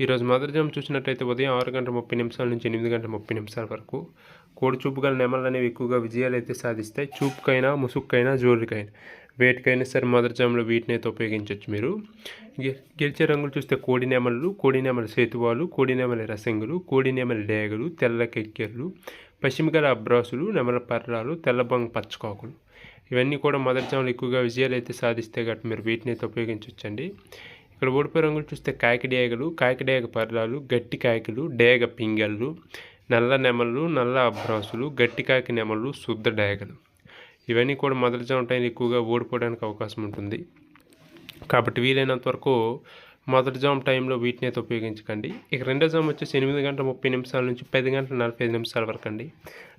ఈరోజు మదర్జామ్ చూసినట్టయితే ఉదయం ఆరు గంటల ముప్పై నిమిషాల నుంచి ఎనిమిది గంటల ముప్పై నిమిషాల వరకు కోడి చూపు గల నెమలు అనేవి ఎక్కువగా విజయాలు అయితే సాధిస్తాయి చూపుకైనా ముసుక్కైనా జోలికైనా వేటికైనా సరే మదర్జామ్లో వీటిని అయితే ఉపయోగించవచ్చు మీరు. గె- గెలిచే రంగులు చూస్తే కోడి నెమలు కోడి నెమల సేతువాలు కోడి నెమల రసంగులు కోడి నెమల డేగలు తెల్ల కెక్కెర్లు పశ్చిమగల అబ్రాసులు నెమల పర్రాలు తెల్లబంగ పచ్చకాకులు. ఇవన్నీ కూడా మొదటి ఎక్కువగా విజయాలు అయితే సాధిస్తే గట్రా మీరు వీటిని అయితే ఉపయోగించవచ్చండి ఇక్కడ ఓడిపోయే రంగులు చూస్తే కాకి డేగలు కాకి డేగ పర్రాలు గట్టి కాయకులు డేగ పింగళ్ళు నల్ల నెమళ్ళు నల్ల అభ్రాసులు గట్టి కాకి నెమళ్ళు శుద్ధ డేగలు. ఇవన్నీ కూడా మొదటి జామటైన ఎక్కువగా ఓడిపోవడానికి అవకాశం ఉంటుంది. కాబట్టి వీలైనంత వరకు మొదటి జామ్ టైంలో వీటిని అయితే ఉపయోగించకండి. ఇక రెండో జామ్ వచ్చేసి ఎనిమిది గంటల ముప్పై నిమిషాల నుంచి పది గంటల నలభై నిమిషాల వరకు అండి.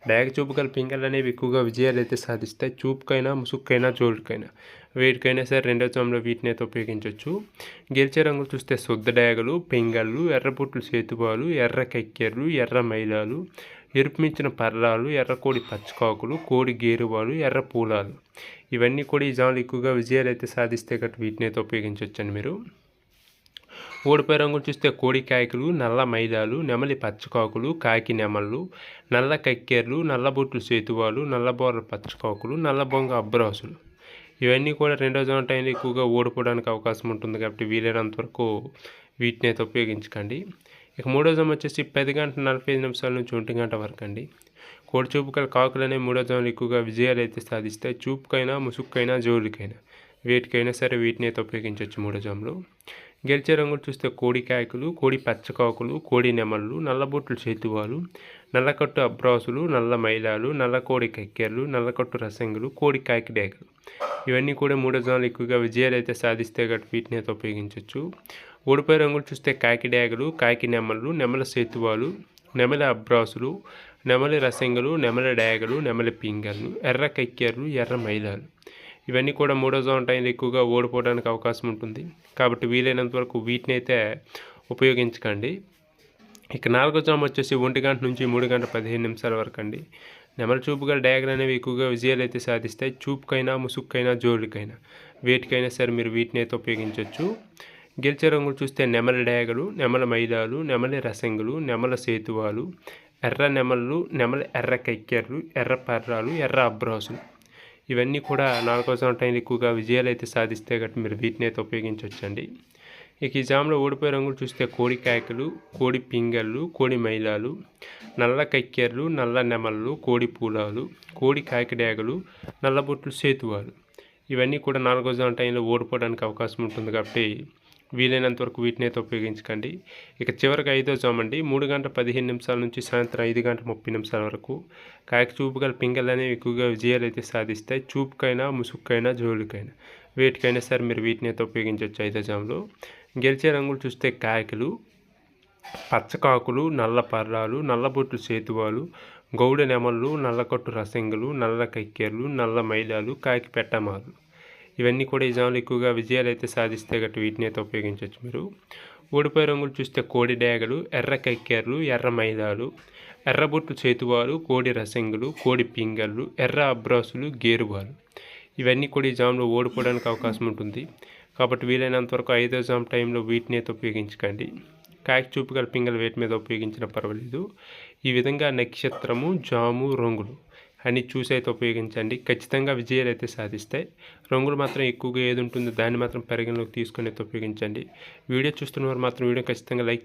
డయాగ చూపు గల పింగళ్ళు అనేవి ఎక్కువగా విజయాలు అయితే సాధిస్తాయి. చూపుకైనా ముసుక్కైనా జోలుకైనా వేటికైనా సరే రెండో జామ్లో వీటిని అయితే ఉపయోగించవచ్చు గెలిచే రంగులు చూస్తే శుద్ధ డాగలు పెంగళ్ళు ఎర్రబుట్లు సేతుబాలు ఎర్ర కెక్కెర్లు ఎర్ర మైలాలు ఎరుపు మించిన పర్రాలు ఎర్ర కోడి పచ్చకాకులు కోడి గేరువాలు ఎర్ర పూలాలు. ఇవన్నీ కూడా ఈ జాములు ఎక్కువగా విజయాలు అయితే సాధిస్తే గట్టు వీటిని అయితే ఉపయోగించవచ్చండి మీరు. ఓడిపోయే రంగులు చూస్తే కోడి కాయకులు నల్ల మైదాలు నెమలి పచ్చకాకులు కాకి నెమళ్ళు నల్ల కక్కెర్లు నల్ల బొట్లు సేతువాలు నల్ల బోర్ల పచ్చకాకులు నల్ల బొంగ అబ్బరాసులు ఇవన్నీ కూడా రెండో జోన్ టైంలో ఎక్కువగా ఓడిపోవడానికి అవకాశం ఉంటుంది కాబట్టి వీలైనంత వరకు వీటిని అయితే ఉపయోగించకండి. ఇక మూడో జోన్ వచ్చేసి పది గంటల నలభై ఐదు నిమిషాల నుంచి ఒంటి గంట వరకు అండి. కోడి చూపు గల కాకులు మూడో జోన్లు ఎక్కువగా విజయాలు అయితే సాధిస్తాయి చూపుకైనా ముసుక్కైనా జోలికైనా వేటికైనా సరే వీటిని అయితే ఉపయోగించవచ్చు మూడో జోన్లో గెలిచే రంగులు చూస్తే కోడి కాయకులు కోడి పచ్చకాకులు కోడి నెమళ్ళు నల్లబొట్లు చేతువాలు నల్లకట్టు అబ్రాసులు నల్ల మైలాలు నల్ల కోడి కక్కెర్లు నల్లకట్టు రసంగులు కోడి కాకిడేగలు ఇవన్నీ కూడా మూడో జోన్లు ఎక్కువగా విజయాలు అయితే సాధిస్తే గట్టి వీటిని అయితే ఉపయోగించవచ్చు ఓడిపోయే రంగులు చూస్తే కాకి డ్యాగులు కాకి నెమలు నెమల సేతువాలు నెమల అబ్రాసులు నెమలి రసంగలు నెమల డేగలు నెమలి పింగళ్ళు ఎర్ర కక్కెర్లు ఎర్ర మైలాలు. ఇవన్నీ కూడా మూడో జోన్ టైంలో ఎక్కువగా ఓడిపోవడానికి అవకాశం ఉంటుంది. కాబట్టి వీలైనంత వరకు వీటిని అయితే ఉపయోగించకండి. ఇక నాలుగో జామ్ వచ్చేసి ఒంటి గంట నుంచి మూడు గంటల పదిహేను నిమిషాల వరకు అండి. నెమల చూపు గల అనేవి ఎక్కువగా విజయాలు అయితే సాధిస్తాయి. చూపుకైనా ముసుక్కైనా జోలికైనా. వేటికైనా సరే మీరు వీటిని అయితే ఉపయోగించవచ్చు. గెలిచే రంగులు చూస్తే నెమల డయాగలు నెమల మైదాలు నెమలి రసంగులు నెమల సేతువాలు ఎర్ర నెమళ్ళు నెమల ఎర్ర కక్కెర్లు ఎర్ర పర్రాలు ఎర్ర అబ్రాసులు. ఇవన్నీ కూడా నాలుగో సంవత్సరం ఎక్కువగా విజయాలు అయితే సాధిస్తే గట్టి మీరు వీటిని అయితే ఉపయోగించవచ్చండి. ఇక ఈ జామ్లో ఓడిపోయే రంగులు చూస్తే కోడి కాయకులు కోడి పింగళ్ళు కోడి మైలాలు నల్ల కక్కెర్లు నల్ల నెమళ్ళు కోడి పూలాలు కోడి కాకిడాగలు నల్లబొట్లు సేతువాలు. ఇవన్నీ కూడా నాలుగో జామ్ టైంలో ఓడిపోవడానికి అవకాశం ఉంటుంది కాబట్టి వీలైనంత వరకు వీటిని అయితే ఉపయోగించకండి. ఇక చివరికి ఐదో జామ్ అండి మూడు గంటల పదిహేను నిమిషాల నుంచి సాయంత్రం ఐదు గంటల ముప్పై నిమిషాల వరకు కాకి చూపు గల పింగళ్ళు అనేవి ఎక్కువగా విజయాలు అయితే సాధిస్తాయి. చూపుకైనా ముసుక్కైనా జోలికైనా. వేటికైనా సరే మీరు వీటిని అయితే ఉపయోగించవచ్చు ఐదో జామ్లో. గెలిచే రంగులు చూస్తే కాయకులు పచ్చకాకులు నల్ల పర్రాలు నల్లబొట్లు సేతువాలు గౌడ నెమళ్ళు నల్లకట్టు రసంగులు నల్ల కక్కెర్లు నల్ల మైలాలు కాకి పెట్టమాలు. ఇవన్నీ కూడా ఈ ఎక్కువగా విజయాలు అయితే సాధిస్తే గట్టి వీటిని అయితే ఉపయోగించవచ్చు మీరు. ఓడిపోయే రంగులు చూస్తే కోడి డేగలు ఎర్ర కక్కెర్లు ఎర్ర మైదాలు ఎర్రబొట్టు చేతువాలు కోడి రసంగులు కోడి పింగళ్ళు ఎర్ర అబ్రాసులు గేరువాలు ఇవన్నీ కూడా ఈ జామ్లో ఓడిపోవడానికి అవకాశం ఉంటుంది. కాబట్టి వీలైనంత వరకు ఐదో జామ్ టైంలో వీటిని అయితే ఉపయోగించకండి. కాకి చూపు గల పింగళ వేటి మీద ఉపయోగించిన పర్వాలేదు. ఈ విధంగా నక్షత్రము జాము రంగులు. అన్ని చూసి అయితే ఉపయోగించండి. ఖచ్చితంగా విజయాలు అయితే సాధిస్తాయి. రంగులు మాత్రం ఎక్కువగా ఏది ఉంటుందో దాన్ని మాత్రం పరిగణలోకి తీసుకొని అయితే ఉపయోగించండి. వీడియో చూస్తున్న వారు మాత్రం వీడియో ఖచ్చితంగా లైక్